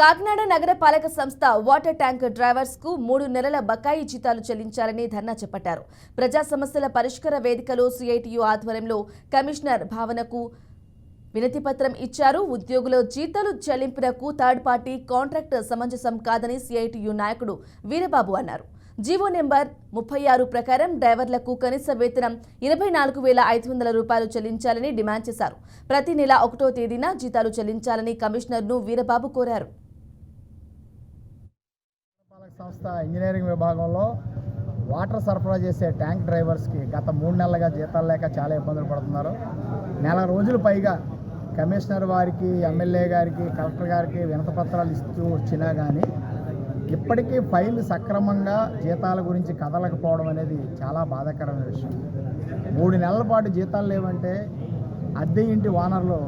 కాకినాడ నగర పాలక సంస్థ వాటర్ ట్యాంక్ డ్రైవర్స్కు మూడు నెలల బకాయి జీతాలు చెల్లించాలని ధర్నా చేపట్టారు. ప్రజా సమస్యల పరిష్కార వేదికలో సిఐటియు ఆధ్వర్యంలో కమిషనర్ భావనకు వినతిపత్రం ఇచ్చారు. ఉద్యోగుల జీతాలు చెల్లింపునకు థర్డ్ పార్టీ కాంట్రాక్ట్ సమంజసం కాదని సిఐటియు నాయకుడు వీరబాబు అన్నారు. జీవో నెంబర్ ముప్పై ఆరు ప్రకారం డ్రైవర్లకు కనీస వేతనం ఇరవై నాలుగు వేల ఐదు వందల రూపాయలు చెల్లించాలని డిమాండ్ చేశారు. ప్రతి నెల ఒకటో తేదీన జీతాలు చెల్లించాలని కమిషనర్ను వీరబాబు కోరారు. సంస్థ ఇంజనీరింగ్ విభాగంలో వాటర్ సరఫరా చేసే ట్యాంక్ డ్రైవర్స్కి గత మూడు నెలలుగా జీతాలు లేక చాలా ఇబ్బందులు పడుతున్నారు. నెల రోజులు పైగా కమిషనర్ వారికి ఎమ్మెల్యే గారికి కలెక్టర్ గారికి వినతపత్రాలు ఇస్తూ వచ్చినా కానీ ఇప్పటికీ ఫైల్ సక్రమంగా జీతాల గురించి కదలకపోవడం అనేది చాలా బాధాకరమైన విషయం. మూడు నెలల పాటు జీతాలు లేవంటే అద్దె ఇంటి ఓనర్లు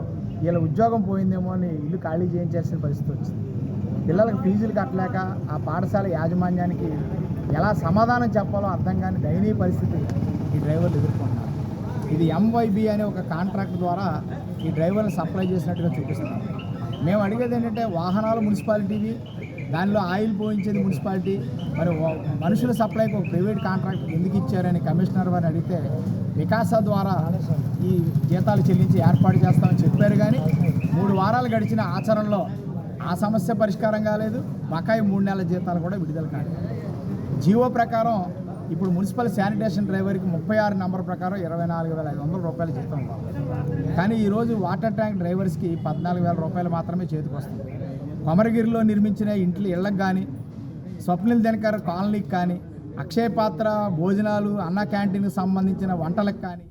వీళ్ళ ఉద్యోగం పోయిందేమో అని ఇల్లు ఖాళీ చేయించాల్సిన పరిస్థితి వచ్చింది. పిల్లలకు ఫీజులు కట్టలేక ఆ పాఠశాల యాజమాన్యానికి ఎలా సమాధానం చెప్పాలో అర్థం కాని దయనీయ పరిస్థితి ఈ డ్రైవర్లు ఎదుర్కొంటున్నారు. ఇది ఎంవైబి అనే ఒక కాంట్రాక్ట్ ద్వారా ఈ డ్రైవర్ని సప్లై చేసినట్టుగా చూపిస్తున్నారు. మేము అడిగేది ఏంటంటే వాహనాలు మున్సిపాలిటీవి దానిలో ఆయిల్ పోయించేది మున్సిపాలిటీ మరి మనుషుల సప్లైకి ఒక ప్రైవేట్ కాంట్రాక్ట్ ఎందుకు ఇచ్చారని కమిషనర్ వారిని అడిగితే వికాస ద్వారా ఈ జీతాలు చెల్లించి ఏర్పాటు చేస్తామని చెప్పారు కానీ మూడు వారాలు గడిచిన ఆచరణలో ఆ సమస్య పరిష్కారం కాలేదు. బకాయి మూడు నెలల జీతాలు కూడా విడుదల కాలేదు. జీవో ప్రకారం ఇప్పుడు మున్సిపల్ శానిటేషన్ డ్రైవర్కి ముప్పై ఆరు నెంబర్ ప్రకారం ఇరవై నాలుగు వేల ఐదు వందల రూపాయలు జీతం కానీ ఈరోజు వాటర్ ట్యాంక్ డ్రైవర్స్కి పద్నాలుగు వేల రూపాయలు మాత్రమే చేతికి వస్తుంది. కొమరగిరిలో నిర్మించిన ఇంట్లో ఇళ్ళకు కానీ స్వప్నిల్ దినకర్ కాలనీకి కానీ అక్షయ పాత్ర భోజనాలు అన్న క్యాంటీన్కి సంబంధించిన వంటలకు కానీ